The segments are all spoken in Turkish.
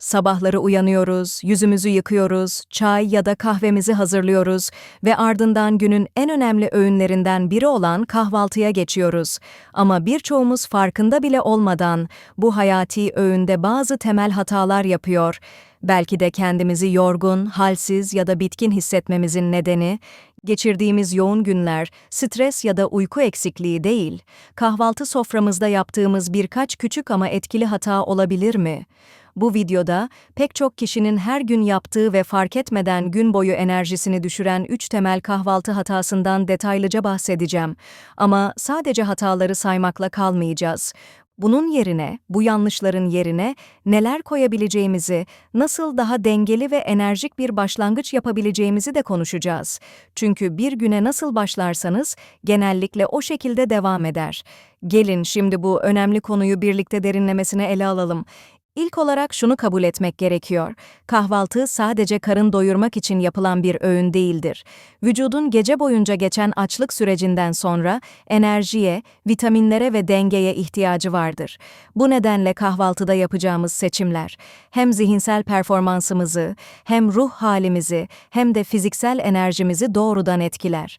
Sabahları uyanıyoruz, yüzümüzü yıkıyoruz, çay ya da kahvemizi hazırlıyoruz ve ardından günün en önemli öğünlerinden biri olan kahvaltıya geçiyoruz. Ama birçoğumuz farkında bile olmadan bu hayati öğünde bazı temel hatalar yapıyor. Belki de kendimizi yorgun, halsiz ya da bitkin hissetmemizin nedeni geçirdiğimiz yoğun günler, stres ya da uyku eksikliği değil, kahvaltı soframızda yaptığımız birkaç küçük ama etkili hata olabilir mi? Bu videoda pek çok kişinin her gün yaptığı ve fark etmeden gün boyu enerjisini düşüren üç temel kahvaltı hatasından detaylıca bahsedeceğim. Ama sadece hataları saymakla kalmayacağız. Bunun yerine, bu yanlışların yerine neler koyabileceğimizi, nasıl daha dengeli ve enerjik bir başlangıç yapabileceğimizi de konuşacağız. Çünkü bir güne nasıl başlarsanız genellikle o şekilde devam eder. Gelin şimdi bu önemli konuyu birlikte derinlemesine ele alalım. İlk olarak şunu kabul etmek gerekiyor. Kahvaltı sadece karın doyurmak için yapılan bir öğün değildir. Vücudun gece boyunca geçen açlık sürecinden sonra enerjiye, vitaminlere ve dengeye ihtiyacı vardır. Bu nedenle kahvaltıda yapacağımız seçimler hem zihinsel performansımızı, hem ruh halimizi, hem de fiziksel enerjimizi doğrudan etkiler.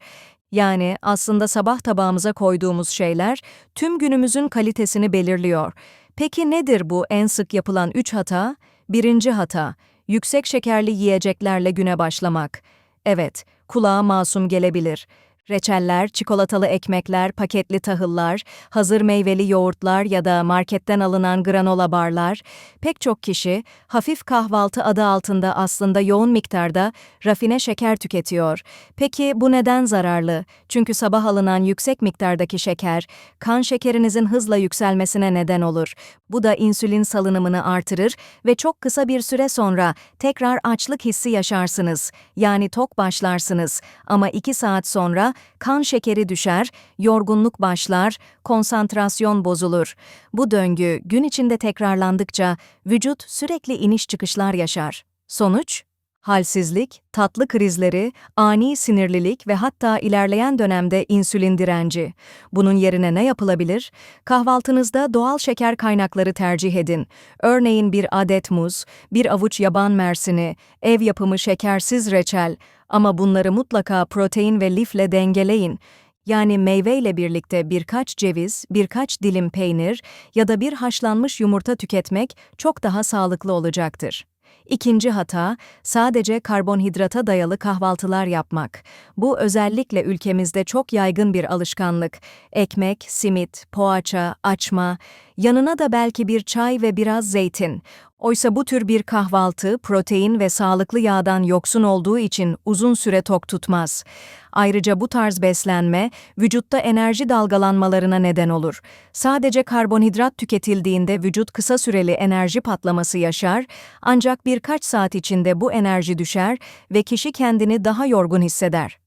Yani aslında sabah tabağımıza koyduğumuz şeyler tüm günümüzün kalitesini belirliyor. Peki nedir bu en sık yapılan üç hata? Birinci hata, yüksek şekerli yiyeceklerle güne başlamak. Evet, kulağa masum gelebilir. Reçeller, çikolatalı ekmekler, paketli tahıllar, hazır meyveli yoğurtlar ya da marketten alınan granola barlar, pek çok kişi hafif kahvaltı adı altında aslında yoğun miktarda rafine şeker tüketiyor. Peki bu neden zararlı? Çünkü sabah alınan yüksek miktardaki şeker, kan şekerinizin hızla yükselmesine neden olur. Bu da insülin salınımını artırır ve çok kısa bir süre sonra tekrar açlık hissi yaşarsınız. Yani tok başlarsınız ama 2 saat sonra kan şekeri düşer, yorgunluk başlar, konsantrasyon bozulur. Bu döngü gün içinde tekrarlandıkça vücut sürekli iniş çıkışlar yaşar. Sonuç? Halsizlik, tatlı krizleri, ani sinirlilik ve hatta ilerleyen dönemde insülin direnci. Bunun yerine ne yapılabilir? Kahvaltınızda doğal şeker kaynakları tercih edin. Örneğin bir adet muz, bir avuç yaban mersini, ev yapımı şekersiz reçel ama bunları mutlaka protein ve lifle dengeleyin. Yani meyveyle birlikte birkaç ceviz, birkaç dilim peynir ya da bir haşlanmış yumurta tüketmek çok daha sağlıklı olacaktır. İkinci hata, sadece karbonhidrata dayalı kahvaltılar yapmak. Bu özellikle ülkemizde çok yaygın bir alışkanlık. Ekmek, simit, poğaça, açma, yanına da belki bir çay ve biraz zeytin. Oysa bu tür bir kahvaltı protein ve sağlıklı yağdan yoksun olduğu için uzun süre tok tutmaz. Ayrıca bu tarz beslenme vücutta enerji dalgalanmalarına neden olur. Sadece karbonhidrat tüketildiğinde vücut kısa süreli enerji patlaması yaşar, ancak birkaç saat içinde bu enerji düşer ve kişi kendini daha yorgun hisseder.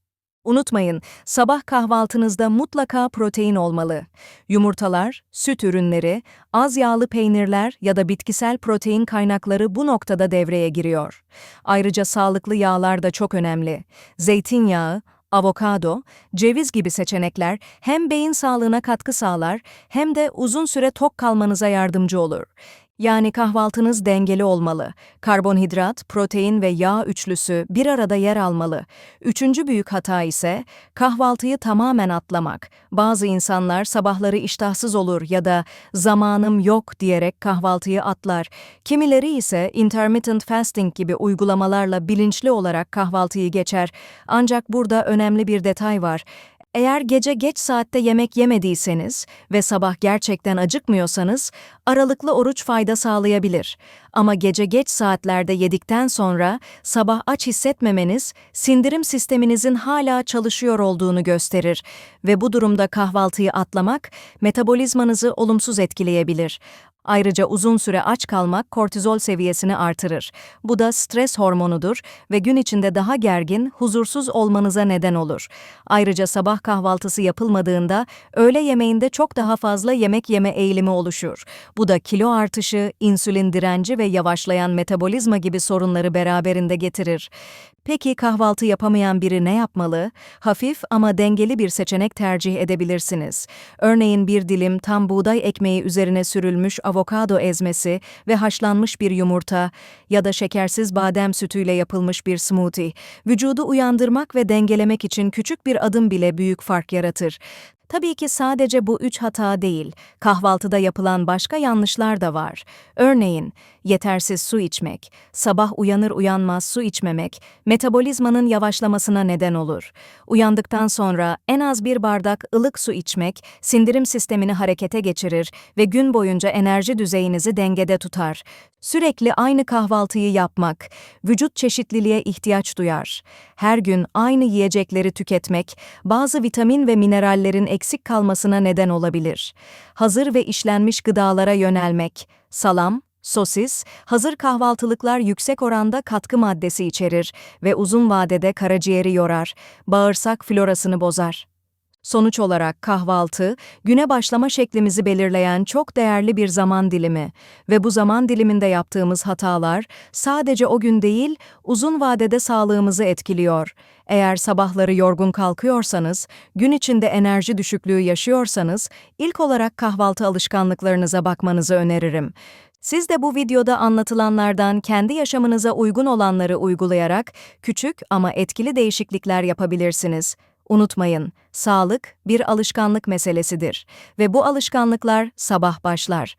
Unutmayın, sabah kahvaltınızda mutlaka protein olmalı. Yumurtalar, süt ürünleri, az yağlı peynirler ya da bitkisel protein kaynakları bu noktada devreye giriyor. Ayrıca sağlıklı yağlar da çok önemli. Zeytinyağı, avokado, ceviz gibi seçenekler hem beyin sağlığına katkı sağlar hem de uzun süre tok kalmanıza yardımcı olur. Yani kahvaltınız dengeli olmalı. Karbonhidrat, protein ve yağ üçlüsü bir arada yer almalı. Üçüncü büyük hata ise kahvaltıyı tamamen atlamak. Bazı insanlar sabahları iştahsız olur ya da zamanım yok diyerek kahvaltıyı atlar. Kimileri ise intermittent fasting gibi uygulamalarla bilinçli olarak kahvaltıyı geçer. Ancak burada önemli bir detay var. Eğer gece geç saatte yemek yemediyseniz ve sabah gerçekten acıkmıyorsanız, aralıklı oruç fayda sağlayabilir. Ama gece geç saatlerde yedikten sonra sabah aç hissetmemeniz, sindirim sisteminizin hala çalışıyor olduğunu gösterir ve bu durumda kahvaltıyı atlamak metabolizmanızı olumsuz etkileyebilir. Ayrıca uzun süre aç kalmak kortizol seviyesini artırır. Bu da stres hormonudur ve gün içinde daha gergin, huzursuz olmanıza neden olur. Ayrıca sabah kahvaltısı yapılmadığında öğle yemeğinde çok daha fazla yemek yeme eğilimi oluşur. Bu da kilo artışı, insülin direnci ve yavaşlayan metabolizma gibi sorunları beraberinde getirir. Peki kahvaltı yapamayan biri ne yapmalı? Hafif ama dengeli bir seçenek tercih edebilirsiniz. Örneğin bir dilim tam buğday ekmeği üzerine sürülmüş avokado ezmesi ve haşlanmış bir yumurta ya da şekersiz badem sütüyle yapılmış bir smoothie, vücudu uyandırmak ve dengelemek için küçük bir adım bile büyük fark yaratır. Tabii ki sadece bu üç hata değil, kahvaltıda yapılan başka yanlışlar da var. Örneğin, yetersiz su içmek, sabah uyanır uyanmaz su içmemek, metabolizmanın yavaşlamasına neden olur. Uyandıktan sonra en az bir bardak ılık su içmek, sindirim sistemini harekete geçirir ve gün boyunca enerji düzeyinizi dengede tutar. Sürekli aynı kahvaltıyı yapmak, vücut çeşitliliğe ihtiyaç duyar. Her gün aynı yiyecekleri tüketmek, bazı vitamin ve minerallerin eksik kalmasına neden olabilir. Hazır ve işlenmiş gıdalara yönelmek, salam, sosis, hazır kahvaltılıklar yüksek oranda katkı maddesi içerir ve uzun vadede karaciğeri yorar, bağırsak florasını bozar. Sonuç olarak kahvaltı, güne başlama şeklimizi belirleyen çok değerli bir zaman dilimi ve bu zaman diliminde yaptığımız hatalar sadece o gün değil, uzun vadede sağlığımızı etkiliyor. Eğer sabahları yorgun kalkıyorsanız, gün içinde enerji düşüklüğü yaşıyorsanız, ilk olarak kahvaltı alışkanlıklarınıza bakmanızı öneririm. Siz de bu videoda anlatılanlardan kendi yaşamınıza uygun olanları uygulayarak küçük ama etkili değişiklikler yapabilirsiniz. Unutmayın, sağlık bir alışkanlık meselesidir ve bu alışkanlıklar sabah başlar.